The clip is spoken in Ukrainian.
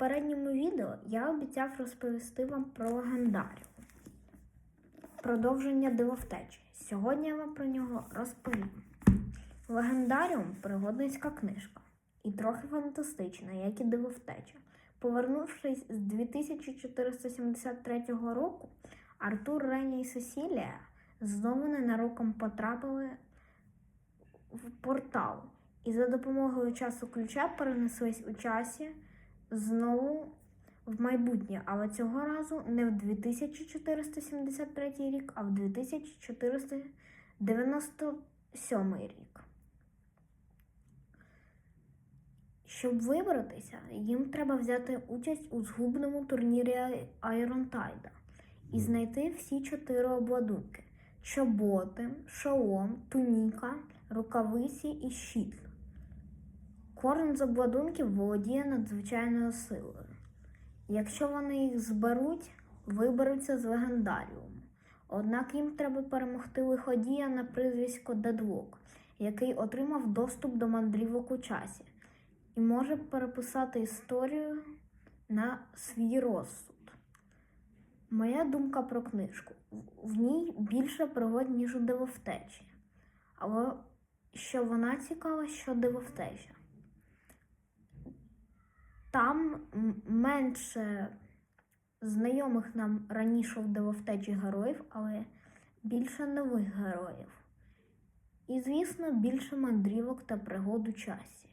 попередньому відео я обіцяв розповісти вам про легендаріум. Продовження дивовтечі. Сьогодні я вам про нього розповім. Легендаріум пригодницька книжка. І трохи фантастична, як і дивовтеча. Повернувшись з 2473 року, Артур, Реня і Сесілія знову ненароком потрапили в портал і за допомогою часу ключа перенеслись у часі знову в майбутнє, але цього разу не в 2473 рік, а в 2497 рік. Щоб вибратися, їм треба взяти участь у згубному турнірі Айронтайда і знайти всі чотири обладунки: чоботи, шолом, туніка, рукавиці і щит. Кожен з обладунків володіє надзвичайною силою. Якщо вони їх зберуть, виберуться з легендаріуму. Однак їм треба перемогти лиходія на прізвисько Дедлок, який отримав доступ до мандрівок у часі і може переписати історію на свій розсуд. Моя думка про книжку. В ній більше пригод, ніж у дивовтечі. Але що вона цікава, що дивовтеча. Там менше знайомих нам раніше в втечі героїв, але більше нових героїв. І, звісно, більше мандрівок та пригод у часі.